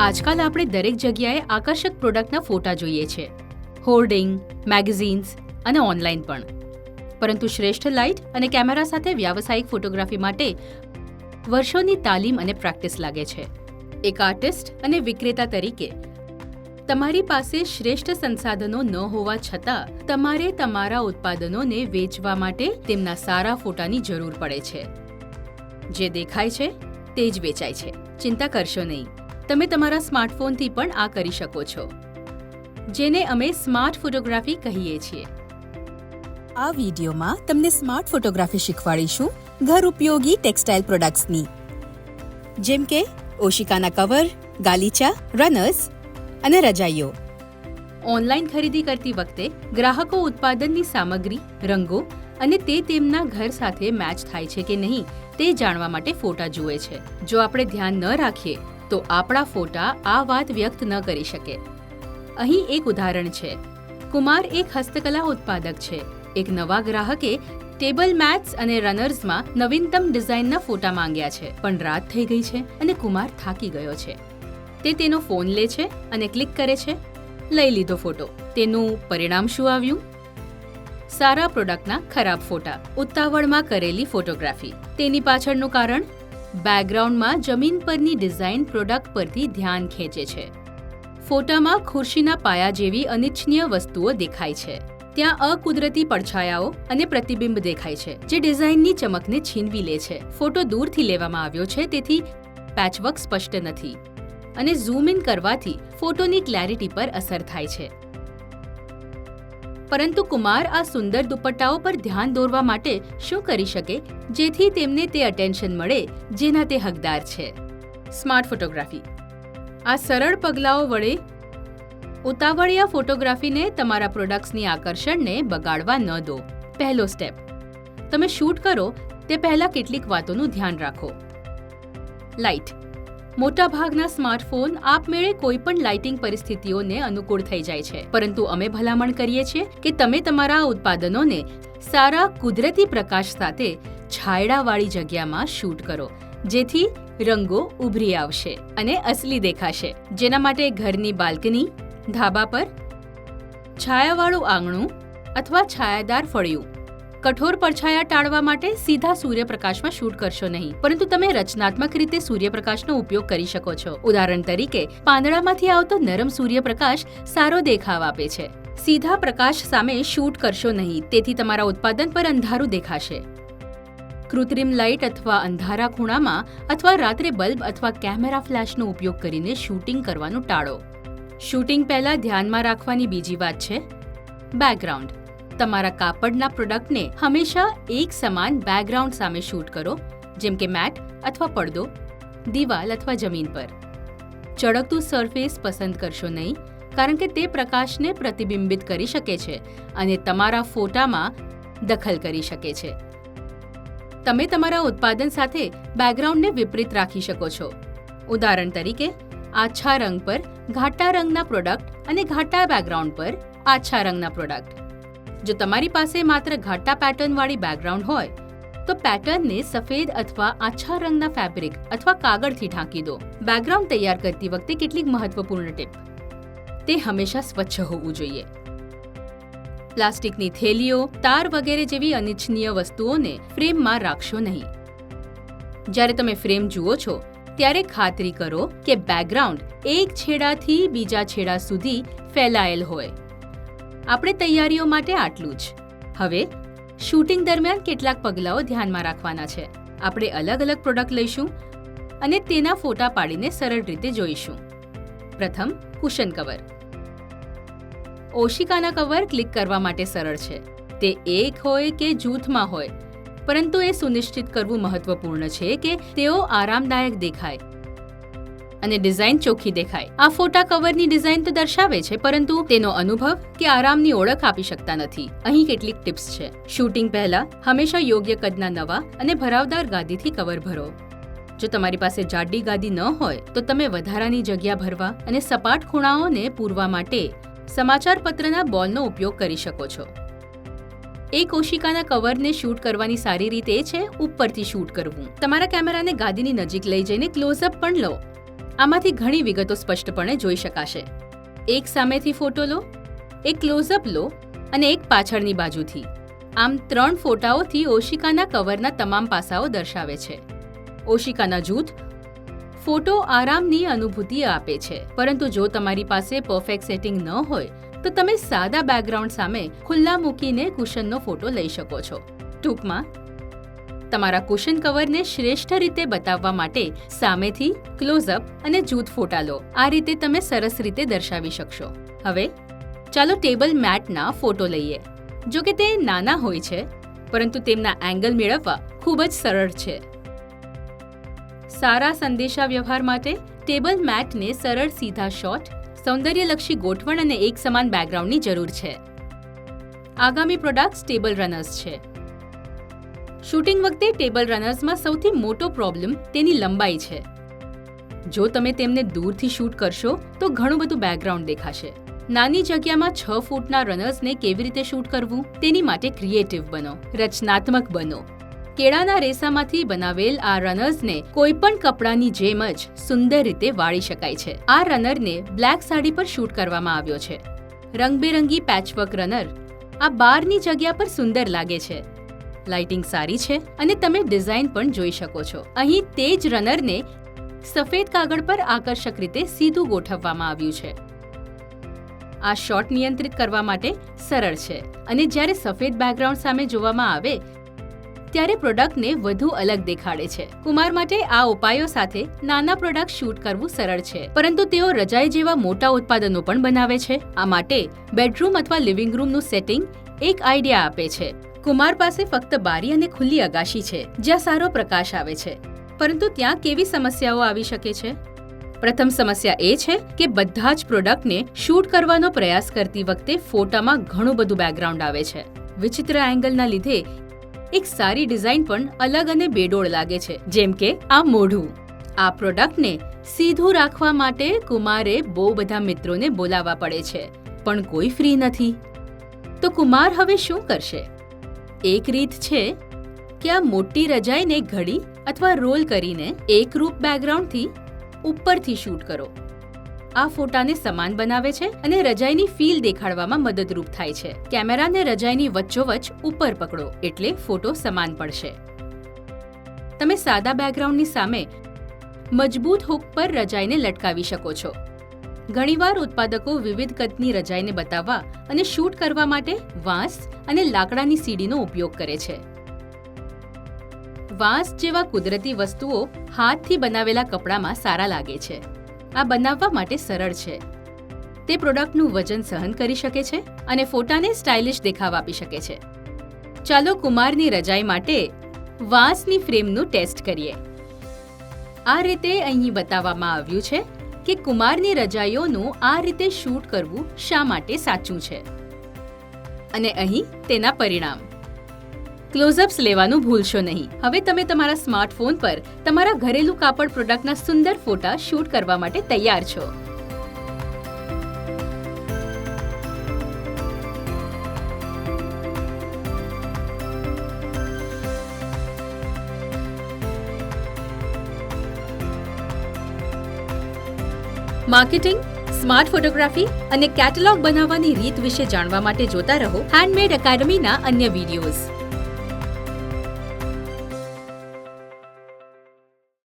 આજકાલ આપણે દરેક જગ્યાએ આકર્ષક પ્રોડક્ટના ફોટા જોઈએ છે. હોર્ડિંગ, મેગેઝિન્સ અને ઓનલાઈન પણ. પરંતુ શ્રેષ્ઠ લાઇટ અને કેમેરા સાથે વ્યાવસાયિક ફોટોગ્રાફી માટે વર્ષોની તાલીમ અને પ્રેક્ટિસ લાગે છે. એક આર્ટિસ્ટ અને વિક્રેતા તરીકે, તમારી પાસે શ્રેષ્ઠ સંસાધનો ન હોવા છતાં, તમારે તમારા ઉત્પાદનોને વેચવા માટે તેમના સારા ફોટાની જરૂર પડે છે. જે દેખાય છે, તે જ વેચાય છે. ચિંતા કરશો નહીં. તમે તમારા સ્માર્ટફોનથી પણ આ કરી શકો છો જેને અમે સ્માર્ટ ફોટોગ્રાફી કહીએ છીએ. આ વિડીયોમાં તમને સ્માર્ટ ફોટોગ્રાફી શીખવાડીશું ઘર ઉપયોગી ટેક્સટાઇલ પ્રોડક્ટ્સની. જેમ કે ઓશિકાના કવર ગાલીચા રનર્સ અને રજાઈઓ. ઓનલાઈન ખરીદી કરતી વખતે ગ્રાહકો ઉત્પાદનની સામગ્રી રંગો અને તે તેમના ઘર સાથે મેચ થાય છે કે નહીં તે જાણવા માટે ફોટા જુએ છે. જો આપણે ધ્યાન ન રાખીએ તો આપણા ફોટા આ વાત વ્યક્ત ન કરી શકે. અહીં એક ઉદાહરણ છે. કુમાર એક હસ્તકલા ઉત્પાદક છે. એક નવા ગ્રાહકે ટેબલ મેટ્સ અને રનર્સમાં નવીનતમ ડિઝાઇનના ફોટા માંગ્યા છે. પણ રાત થઈ ગઈ છે અને કુમાર થાકી ગયો છે. તે તેનો ફોન લે છે અને ક્લિક કરે છે. લઈ લીધો ફોટો. તેનું પરિણામ શું આવ્યું? સારા પ્રોડક્ટના ખરાબ ફોટા. ઉતાવળમાં કરેલી ફોટોગ્રાફી. તેની પાછળનું કારણ? બેકગ્રાઉન્ડમાં જમીન પરની ડિઝાઇન પ્રોડક્ટ પરથી ધ્યાન ખેંચે છે. ફોટામાં ખુરશીના પાયા જેવી અનિચ્છનીય વસ્તુઓ દેખાય છે. ત્યાં અકુદરતી પડછાયાઓ અને પ્રતિબિંબ દેખાય છે, જે ડિઝાઇનની ચમકને છીનવી લે છે. ફોટો દૂરથી લેવામાં આવ્યો છે, તેથી પેચવર્ક સ્પષ્ટ નથી. અને ઝૂમ ઇન કરવાથી ફોટોની ક્લેરિટી પર અસર થાય છે. પરંતુ કુમાર આ સુંદર દુપટ્ટાઓ પર ધ્યાન દોરવા માટે શું કરી શકે? જેથી તેમને તે અટેન્શન મળે, જેના તે હકદાર છે. સ્માર્ટ ફોટોગ્રાફી આ સરળ પગલાઓ વડે ઉતાવળિયા ફોટોગ્રાફીને તમારા પ્રોડક્ટ્સની આકર્ષણને બગાડવા ન દો. પહેલો સ્ટેપ તમે શૂટ કરો, તે પહેલાં કેટલીક વાતોનું ધ્યાન રાખો. લાઇટ મોટાભાગના સ્માર્ટફોન આપમેળે કોઈ પણ લાઇટિંગ પરિસ્થિતિઓને અનુકૂળ થઈ જાય છે. પરંતુ અમે ભલામણ કરીએ છીએ કે તમે તમારા ઉત્પાદનોને સારા કુદરતી પ્રકાશ સાથે છાયડાવાળી જગ્યામાં શૂટ કરો, જેથી રંગો ઉભરી આવશે અને અસલી દેખાશે. જેના માટે ઘરની બાલ્કની, ધાબા પર છાયાવાળું આંગણું અથવા છાયાદાર ફળિયું કઠોર પડછાયા ટાળવા માટે સીધા સૂર્યપ્રકાશમાં શૂટ કરશો નહીં. પરંતુ તમે રચનાત્મક રીતે સૂર્યપ્રકાશનો ઉપયોગ કરી શકો છો. ઉદાહરણ તરીકે, પાંદડામાંથી આવતો નરમ સૂર્યપ્રકાશ સારો દેખાવ આપે છે. સીધા પ્રકાશ સામે શૂટ કરશો નહીં, તેથી તમારા ઉત્પાદન પર અંધારું દેખાશે. કૃત્રિમ લાઇટ અથવા અંધારા ખૂણામાં અથવા રાત્રે બલ્બ અથવા કેમેરા ફ્લેશનો ઉપયોગ કરીને શૂટિંગ કરવાનું ટાળો. શૂટિંગ પહેલા ધ્યાનમાં રાખવાની બીજી વાત છે, બેકગ્રાઉન્ડ. તમારા કાપડના પ્રોડક્ટને હંમેશા એક સમાન બેકગ્રાઉન્ડ સામે શૂટ કરો, જેમ કે મેટ અથવા પડદો, દિવાલ અથવા જમીન પર. ચળકતું સરફેસ પસંદ કરશો નહીં, કારણ કે તે પ્રકાશને પ્રતિબિંબિત કરી શકે છે અને તમારા ફોટામાં દખલ કરી શકે છે. તમે તમારા ઉત્પાદન સાથે બેકગ્રાઉન્ડને વિપરીત રાખી શકો છો. ઉદાહરણ તરીકે, આછા રંગ પર ઘાટા રંગના પ્રોડક્ટ અને ઘાટા બેકગ્રાઉન્ડ પર આછા રંગના પ્રોડક્ટ. જો તમારી પાસે માત્ર ઘાટા પેટર્નવાળી બેકગ્રાઉન્ડ હોય, તો પેટર્નને સફેદ અથવા આછા રંગના ફેબ્રિક અથવા કાગળથી ઢાંકી દો. બેકગ્રાઉન્ડ તૈયાર કરતી વખતે કેટલીક મહત્વપૂર્ણ ટીપ. તે હંમેશા સ્વચ્છ હોવું જોઈએ. પ્લાસ્ટિકની થેલીઓ, તાર વગેરે જેવી અનિચ્છનીય વસ્તુઓને ફ્રેમમાં રાખશો નહીં. જ્યારે તમે ફ્રેમ જુઓ છો, ત્યારે ખાતરી કરો કે બેકગ્રાઉન્ડ એક છેડાથી બીજા છેડા સુધી ફેલાયેલ હોય. આપણે તૈયારીઓ માટે આટલું જ. હવે, શૂટિંગ દરમિયાન કેટલાક પગલાઓ ધ્યાનમાં રાખવાના છે. આપણે અલગ અલગ પ્રોડક્ટ લઈશું અને તેના ફોટા પાડીને સરળ રીતે જોઈશું. પ્રથમ, કુશન કવર. ઓશિકાના કવર ક્લિક કરવા માટે સરળ છે. તે એક હોય કે જૂથમાં હોય, પરંતુ એ સુનિશ્ચિત કરવું મહત્વપૂર્ણ છે કે તેઓ આરામદાયક દેખાય. અને ડિઝાઇન ચોખ્ખી દેખાય. આ ફોટા કવરની ડિઝાઇન તો દર્શાવે છે, પરંતુ તેનો અનુભવ કે આરામની ઓળખ આપી શકતા નથી. અહીં કેટલીક ટિપ્સ છે. શૂટિંગ પહેલા હંમેશા યોગ્ય કદના નવા અને ભરાવદાર ગાદીથી કવર ભરો. જો તમારી પાસે જાડી ગાદી ન હોય, તો તમે વધારાની જગ્યા ભરવા અને સપાટ ખૂણાઓને પૂરવા માટે સમાચાર પત્રના બોલનો ઉપયોગ કરી શકો છો. એ કોશિકાના કવરને શૂટ કરવાની સારી રીત એ છે ઉપરથી શૂટ કરવું. તમારા કેમેરાને ગાદીની નજીક લઈ જઈને ક્લોઝઅપ પણ લો. આમાંથી ઘણી વિગતો સ્પષ્ટપણે જોઈ શકાશે. એક સામેથી ફોટો લો, એક ક્લોઝઅપ લો અને એક પાછળની બાજુથી. આમ ત્રણ ફોટાઓથી ઓશિકાના કવરના તમામ પાસાઓ દર્શાવે છે. ઓશિકાના જૂથ ફોટો આરામની અનુભૂતિ આપે છે. પરંતુ જો તમારી પાસે પરફેક્ટ સેટિંગ ન હોય, તો તમે સાદા બેકગ્રાઉન્ડ સામે ખુલ્લા મૂકીને કુશનનો ફોટો લઈ શકો છો. ટૂંકમાં તમારા કુશન કવરને શ્રેષ્ઠ રીતે બતાવવા માટે સામેથી ક્લોઝઅપ અને જૂથ ફોટા લો. આ રીતે તમે સરસ રીતે દર્શાવી શકશો. હવે, ચાલો ટેબલ મેટના ફોટો લઈએ. જો કે તે નાના હોય છે, પરંતુ તેમના એંગલ મેળવવા ખૂબ જ સરળ છે. સારા સંદેશા વ્યવહાર માટે ટેબલ મેટને સરળ સીધા શોટ સૌંદર્યલક્ષી ગોઠવણ અને એક સમાન બેકગ્રાઉન્ડની જરૂર છે. આગામી પ્રોડક્ટ્સ ટેબલ રનર્સ છે. શૂટિંગ વખતે ટેબલ રનર્સમાં સૌથી મોટો પ્રોબ્લેમ તેની લંબાઈ છે. જો તમે તેમને દૂરથી શૂટ કરશો, તો ઘણું બધું બેકગ્રાઉન્ડ દેખાશે. નાની જગ્યામાં છ ફૂટના રનર્સને કેવી રીતે શૂટ કરવું, તેની માટે ક્રિએટિવ બનો, રચનાત્મક બનો. કેળાના રેસામાંથી બનાવેલ આ રનર્સને કોઈ પણ કપડાની જેમ જ સુંદર રીતે વાળી શકાય છે. આ રનરને બ્લેક સાડી પર શૂટ કરવામાં આવ્યો છે. રંગબેરંગી પેચવર્ક રનર આ બારની જગ્યા પર સુંદર લાગે છે. લાઇટિંગ સારી છે અને તમે ડિઝાઇન પણ જોઈ શકો છો. અહીં તે જ રનરને સફેદ કાગળ પર આકર્ષક રીતે સીધું ગોઠવવામાં આવ્યું છે. આ શોટ નિયંત્રિત કરવા માટે સરળ છે અને જ્યારે સફેદ બેકગ્રાઉન્ડ સામે જોવામાં આવે, ત્યારે પ્રોડક્ટને વધુ અલગ દેખાડે છે. કુમાર માટે આ ઉપાયો સાથે નાના પ્રોડક્ટ શૂટ કરવું સરળ છે. પરંતુ તેઓ રજાઈ જેવા મોટા ઉત્પાદનો પણ બનાવે છે. આ માટે બેડરૂમ અથવા લિવિંગ રૂમનું સેટિંગ એક આઈડિયા આપે છે. કુમાર પાસે ફક્ત બારી અને ખુલ્લી અગાશી છે, જ્યાં સારો પ્રકાશ આવે છે. પરંતુ ત્યાં કેવી સમસ્યાઓ આવી શકે છે? પ્રથમ સમસ્યા એ છે કે બધા જ પ્રોડક્ટને શૂટ કરવાનો પ્રયાસ કરતી વખતે ફોટામાં ઘણું બધું બેકગ્રાઉન્ડ આવે છે. વિચિત્ર એંગલના લીધે એક સારી ડિઝાઇન પણ અલગ અને બેડોળ લાગે છે, જેમ કે આ મોઢું. આ પ્રોડક્ટને સીધું રાખવા માટે કુમારે બહુ બધા મિત્રોને બોલાવવા પડે છે, પણ કોઈ ફ્રી નથી. તો કુમાર હવે શું કરશે? એક રીત છે કે આ મોટી રજાઈને ઘડી અથવા રોલ કરીને એકરૂપ બેકગ્રાઉન્ડથી ઉપરથી શૂટ કરો. આ ફોટાને સમાન બનાવે છે અને રજાઈની ફીલ દેખાડવામાં મદદરૂપ થાય છે. કેમેરાને રજાઈની વચ્ચોવચ્ચ ઉપર પકડો એટલે ફોટો સમાન પડશે. તમે સાદા બેકગ્રાઉન્ડની સામે મજબૂત હુક પર રજાઈને લટકાવી શકો છો. ઘણીવાર ઉત્પાદકો વિવિધ કદની રજાઈને બતાવવા અને શૂટ કરવા માટે વાંસ અને લાકડાની સીડીનો ઉપયોગ કરે છે. વાંસ જેવા કુદરતી વસ્તુઓ હાથથી બનાવેલા કપડામાં સારા લાગે છે. આ બનાવવા માટે સરળ છે. તે પ્રોડક્ટનું વજન સહન કરી શકે છે અને ફોટાને સ્ટાઇલિશ દેખાવ આપી શકે છે. ચાલો કુમારની રજાઈ માટે વાંસની ફ્રેમનું ટેસ્ટ કરીએ. આ રીતે અહીં બતાવવામાં આવ્યું છે કે કુમારની રજાઈઓનું આ રીતે શૂટ કરવું શા માટે સાચું છે? અને અહીં તેના પરિણામ. ક્લોઝઅપ્સ લેવાનું ભૂલશો નહીં. હવે તમે તમારા સ્માર્ટફોન પર તમારા ઘરેલું કાપડ પ્રોડક્ટના સુંદર ફોટા શૂટ કરવા માટે તૈયાર છો. માર્કેટિંગ, સ્માર્ટ ફોટોગ્રાફી અને કેટલોગ બનાવવાની રીત વિશે જાણવા માટે જોતા રહો. હેન્ડમેડ એકેડમીના અન્ય વિડીયોઝ